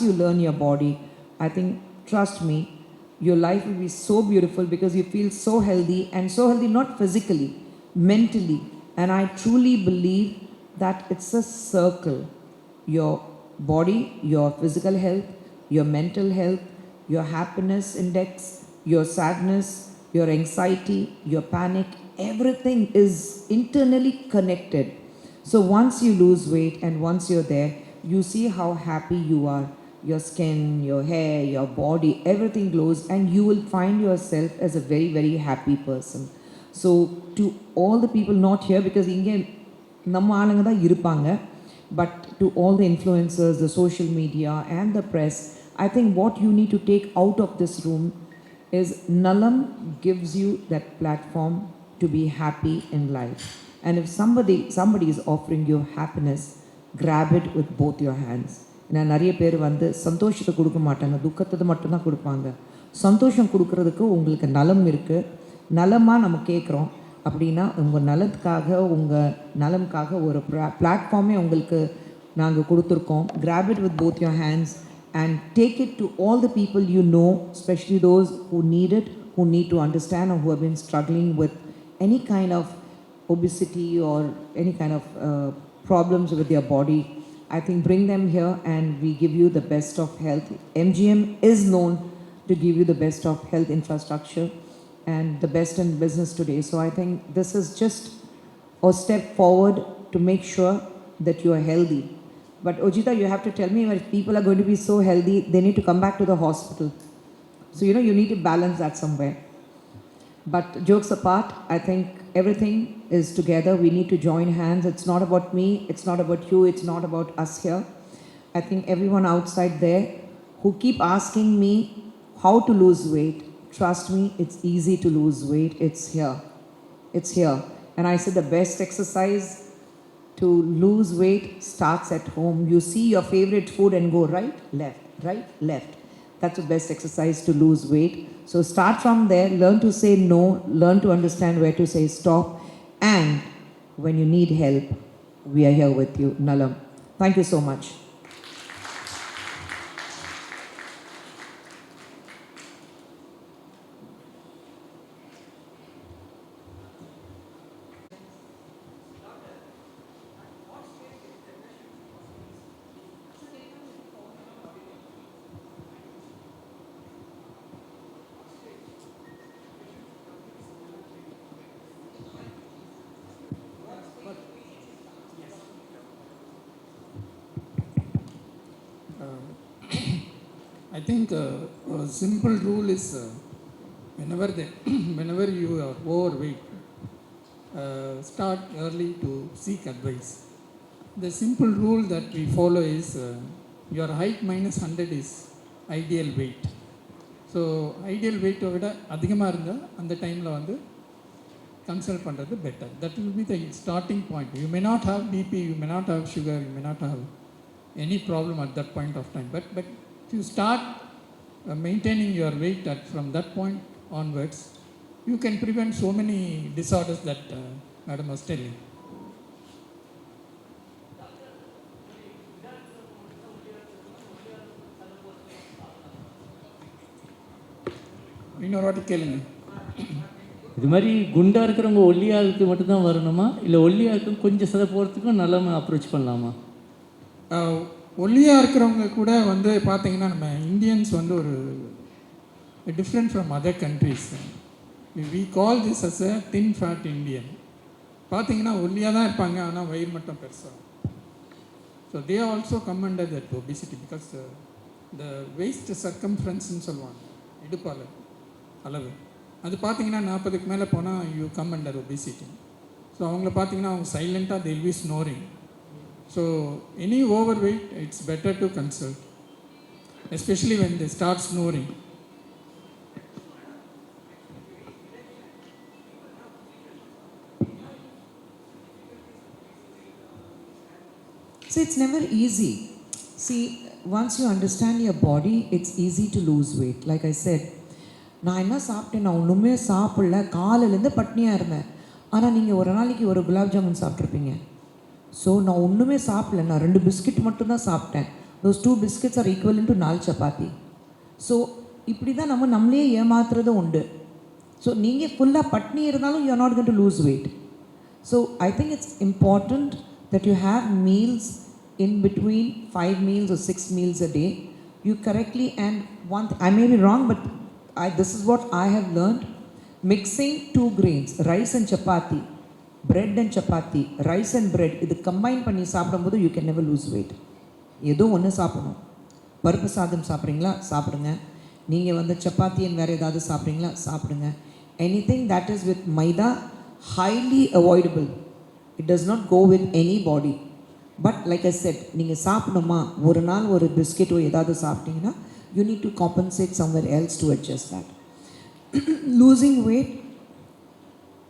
once you learn your body, I think, trust me, your life will be so beautiful because you feel so healthy and so healthy, not physically, mentally. And I truly believe that it's a circle. Your body, your physical health, your mental health, your happiness index, your sadness, your anxiety, your panic, everything is internally connected. So once you lose weight and once you're there, you see how happy you are Your skin, your hair, your body, everything glows, and you will find yourself as a very, very happy person. So, to all the people not here, because இங்கே நம்ம ஆளுங்க தான் இருப்பாங்க but to all the influencers, the social media, and the press, I think what you need to take out of this room is Nalam gives you that platform to be happy in life. And if somebody somebody is offering you happiness, grab it with both your hands. நான் நிறைய பேர் வந்து சந்தோஷத்தை கொடுக்க மாட்டாங்க துக்கத்தை மட்டும்தான் கொடுப்பாங்க சந்தோஷம் கொடுக்கறதுக்கு உங்களுக்கு நலம் இருக்குது நலமாக நம்ம கேட்குறோம் அப்படின்னா உங்கள் நலத்துக்காக உங்கள் நலமுக்காக ஒரு பிளாட்ஃபார்மே உங்களுக்கு நாங்கள் கொடுத்துருக்கோம் grab with both your hands and take it to all the people you know specially those who need it who need to understand who have been struggling with any kind of obesity or any kind of problems with your body i think bring them here and we give you the best of health mgm is known to give you the best of health infrastructure and the best in business today. So I think this is just a step forward to make sure that you are healthy. But Ojita, you have to tell me if people are going to be so healthy, they need to come back to the hospital. So you know you need to balance that somewhere. But jokes apart, I think everything is together. We need to join hands. It's not about me, it's not about you, it's not about us here. I think everyone outside there who keep asking me how to lose weight, trust me, it's easy to lose weight. It's here. It's here. And I said the best exercise to lose weight starts at home. You see your favorite food and go right, left, right, left. That's the best exercise to lose weight. So start from there, learn to say no, learn to understand where to say stop. And when you need help, we are here with you. Nalam. Thank you so much. I think uh, a simple rule is uh, whenever they, whenever you are overweight, uh, start early to seek advice. The simple rule that we follow is uh, your height minus 100 is ideal weight. So ideal வெயிட்டை விட அதிகமாக இருந்தால் அந்த டைமில் வந்து consult பண்ணுறது better that will be the starting point you may not have BP you may not have sugar you may not have any problem at that point of time. But, but if you start uh, maintaining your weight at, from that point onwards, you can prevent so many disorders that uh, Madam was telling. இன்னொரு வாட்டி கேளுங்க இது மாதிரி குண்டாக இருக்கிறவங்க ஒல்லியாக இருக்கு மட்டும்தான் வரணுமா இல்லை ஒல்லியாக இருக்கும் கொஞ்சம் சதை போகிறதுக்கும் நல்லா அப்ரோச் பண்ணலாமா ஒல்லியாக இருக்கிறவங்க கூட வந்து பார்த்தீங்கன்னா நம்ம இந்தியன்ஸ் வந்து ஒரு different from other countries we call this as a thin fat Indian பார்த்தீங்கன்னா ஒல்லியாக தான் இருப்பாங்க ஆனால் வயிறு மட்டும் பெருசாக so they also come under that obesity because the waist சர்க்கம்ஃபரன்ஸ்னு சொல்லுவாங்க இடுப்பால் அளவு. அது பார்த்தீங்கன்னா நாற்பதுக்கு மேலே போனால் you come under obesity so அவங்கள பார்த்தீங்கன்னா அவங்க சைலண்ட்டாக we snoring so any over weight it's better to consult especially when they start snoring So it's never easy. See, once you understand your body, it's easy to lose weight. Like I said, நான் என்ன சாப்பிட்டேன் நான் ஒன்றுமே சாப்பிடல காலையிலேருந்து பட்னியாக இருந்தேன் ஆனால் நீங்கள் ஒரு நாளைக்கு ஒரு குலாப் ஜாமுன் சாப்பிட்ருப்பீங்க ஸோ நான் ஒன்றுமே சாப்பிட்ல நான் ரெண்டு பிஸ்கெட் மட்டும்தான் சாப்பிட்டேன் those two biscuits are equal to நாலு சப்பாத்தி ஸோ இப்படி தான் நம்ம நம்மளே ஏமாத்துறது உண்டு ஸோ நீங்கள் ஃபுல்லாக பட்னி இருந்தாலும் you are not gonna lose weight so I think it's important that you have meals in between five meals ஒரு six meals a day you correctly and one I may be wrong but I this is what I have learnt mixing two grains rice and chapati bread and chapati rice and bread இது combine பண்ணி சாப்பிடும்போது you can never lose weight ஏதோ ஒன்று சாப்பிடணும். பருப்பு சாதம் சாப்பிட்றீங்களா? சாப்பிடுங்க. நீங்கள் வந்து சப்பாத்தி வேறு ஏதாவது சாப்பிட்றீங்களா? சாப்பிடுங்க. Anything that is with maida highly avoidable it does not go with anybody but like a set நீங்கள் சாப்பிடணுமா? ஒரு நாள் ஒரு பிஸ்கெட்டோ ஏதாவது சாப்பிட்டீங்கன்னா you need to compensate somewhere else to adjust that losing weight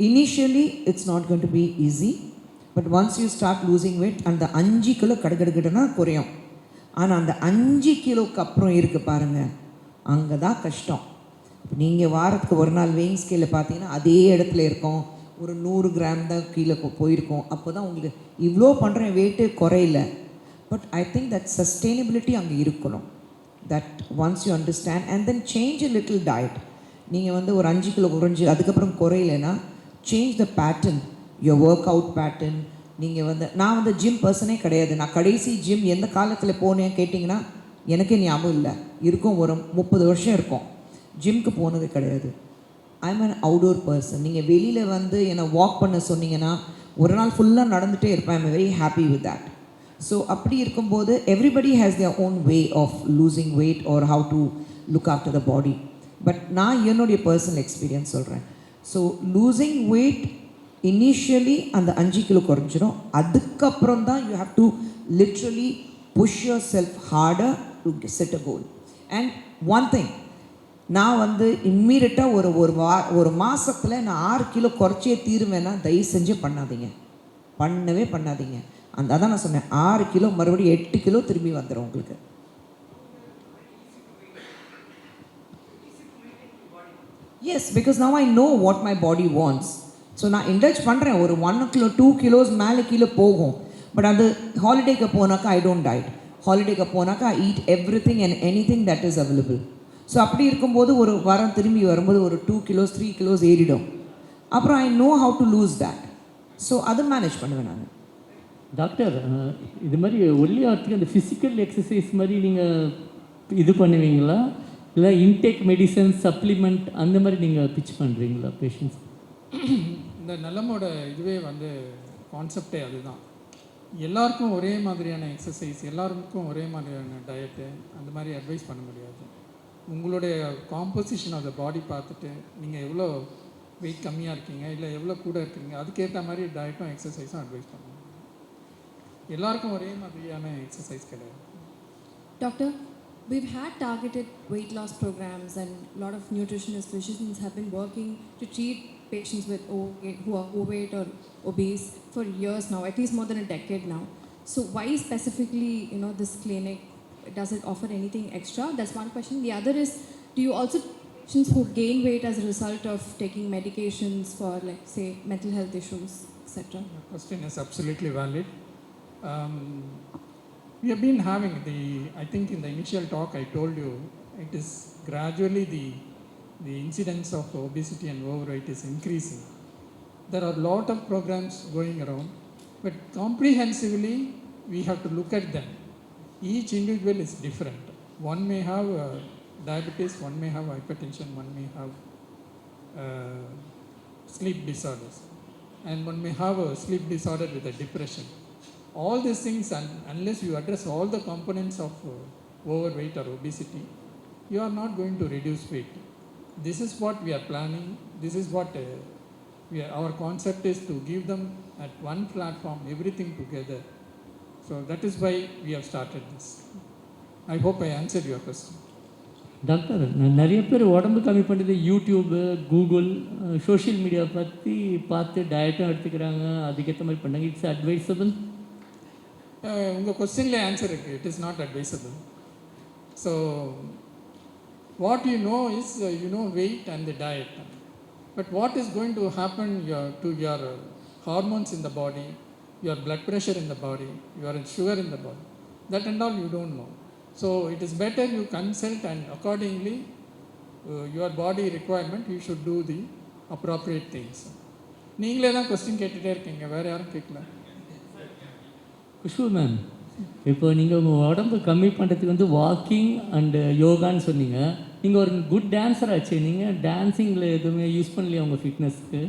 initially it's not gonna be easy but once you start losing weight அந்த அஞ்சு கிலோ கடகடுகடுனா குறையும். ஆனால் அந்த அஞ்சு கிலோக்கு அப்புறம் இருக்குது பாருங்கள் அங்கே தான் கஷ்டம். நீங்கள் வாரத்துக்கு ஒரு நாள் வெயிங் ஸ்கேலில் பார்த்தீங்கன்னா அதே இடத்துல இருக்கும். ஒரு நூறு கிராம் தான் கீழே போயிருக்கோம். அப்போ தான் உங்களுக்கு இவ்வளோ பண்ணுறேன் வெயிட்டு குறையல. But I think that sustainability அங்கே இருக்கணும். That once you understand and then change little diet நீங்கள் வந்து ஒரு அஞ்சு கிலோ குறைஞ்சி அதுக்கப்புறம் குறையிலனா change the pattern your work out pattern நீங்கள் வந்து நான் வந்து ஜிம் பர்சனே கிடையாது. நான் கடைசி ஜிம் எந்த காலத்தில் போனேன் கேட்டிங்கன்னா எனக்கே ஞாபகம் இல்லை. இருக்கும் ஒரு முப்பது வருஷம் இருக்கும். ஜிம்க்கு போனது கிடையாது. ஐம் அன் அவுடோர் பர்சன் நீங்கள் வெளியில் வந்து என்னை வாக் பண்ண சொன்னீங்கன்னா ஒரு நாள் ஃபுல்லாக நடந்துகிட்டே இருப்பேன். I'm very happy with that so அப்படி இருக்கும்போது everybody has their own way of losing weight or how to look after the body but நான் என்னுடைய பர்சனல் எக்ஸ்பீரியன்ஸ் சொல்கிறேன் ஸோ லூசிங் வெயிட் இனிஷியலி அந்த அஞ்சு கிலோ குறைஞ்சிரும். அதுக்கப்புறம் தான் you have to literally push yourself harder to set a goal and one thing நான் வந்து இம்மீடியட்டாக ஒரு ஒரு வா ஒரு மாதத்தில் நான் ஆறு கிலோ குறைச்சே தீருவேன்னா தயவு செஞ்சு பண்ணாதீங்க. பண்ணவே பண்ணாதீங்க. அந்த அதான் நான் சொன்னேன். ஆறு கிலோ மறுபடியும் எட்டு கிலோ திரும்பி வந்துடும் உங்களுக்கு. Yes because now I know what my body wants so நான் இண்டல்ஜ் பண்ணுறேன் ஒரு ஒன் கிலோ டூ கிலோஸ் மேலே கீழே போகும். பட் அது ஹாலிடேக்கு போனாக்கா ஐ டோன்ட் டயட் ஹாலிடேக்கு போனாக்கா I eat every thing and any thing that is available so அப்படி இருக்கும்போது ஒரு வாரம் திரும்பி வரும்போது ஒரு டூ கிலோஸ் த்ரீ கிலோஸ் ஏறிடும். அப்புறம் I know how to lose that so அது மேனேஜ் பண்ணுவேன் நான். டாக்டர் இது மாதிரி ஒல்லியாகிறதுக்கு அந்த ஃபிசிக்கல் எக்ஸசைஸ் மாதிரி நீங்கள் இது பண்ணுவீங்களா? இல்லை இன்டேக் மெடிசன் சப்ளிமெண்ட் அந்த மாதிரி நீங்கள் பிச் பண்ணுறீங்களா பேஷண்ட்ஸ் இந்த நிலமோட இதுவே வந்து கான்செப்டே அதுதான். எல்லாருக்கும் ஒரே மாதிரியான எக்ஸசைஸ் எல்லாருக்கும் ஒரே மாதிரியான டயட்டு அந்த மாதிரி அட்வைஸ் பண்ண முடியாது. உங்களுடைய காம்போசிஷன் ஆஃப் த பாடி பார்த்துட்டு நீங்கள் எவ்வளோ வெயிட் கம்மியாக இருக்கீங்க இல்லை எவ்வளோ கூட இருக்கீங்க அதுக்கேற்ற மாதிரி டயட்டும் எக்ஸசைஸும் அட்வைஸ் பண்ணுவோம் எல்லாருக்கும் ஒரே மாதிரியான எக்ஸசைஸ் கிடையாது. Doctor, we've had targeted weight loss programs and a lot of nutritionists, physicians have been working to treat patients with overweight, who are overweight or obese for years now, at least more than a decade now. So why specifically, you know, this clinic, does it offer anything extra? That's one question. The other is, do you also patients who gain weight as a result of taking medications for like say mental health issues, etc.? Your question is absolutely valid. Um, we have been having the, I think in the initial talk I told you, it is gradually the, the incidence of obesity and overweight is increasing. There are a lot of programs going around, but comprehensively we have to look at them. Each individual is different. One may have uh, diabetes, one may have hypertension, one may have uh, sleep disorders, and one may have a sleep disorder with a depression. All these things, un- unless you address all the components of uh, overweight or obesity, you are not going to reduce weight. This is what we are planning. This is what uh, we are, our concept is to give them at one platform everything together. So that is why we have started this. I hope I answered your question. Doctor ந- நிறைய பேர் உடம்பு கம்மி பண்ணுறது YouTube Google social media பற்றி பார்த்து டயட்டும் எடுத்துக்கிறாங்க அதுக்கேற்ற மாதிரி பண்ணாங்க இட்ஸ் அட்வைசபிள் உங்கள் கொஸ்டின்ல ஆன்சர் இருக்கு it is not advisable so what you know is you know weight and the diet but what is going to happen to your hormones in the body your blood pressure in the body your sugar in the body that and all you don't know. So it is better you consult and accordingly uh, your body requirement you should do the appropriate things. நீங்களே தான் question கேட்டுகிட்டே இருக்கீங்க வேறு யாரும் கேட்கல Khushbu ma'am இப்போ நீங்கள் உங்கள் உடம்பு கம்மி பண்ணுறதுக்கு வந்து வாக்கிங் அண்டு யோகான்னு சொன்னீங்க. நீங்கள் ஒரு குட் டான்ஸர் ஆச்சு. நீங்கள் டான்ஸிங்கில் எதுவுமே யூஸ் பண்ணலையா உங்கள் ஃபிட்னஸ்க்கு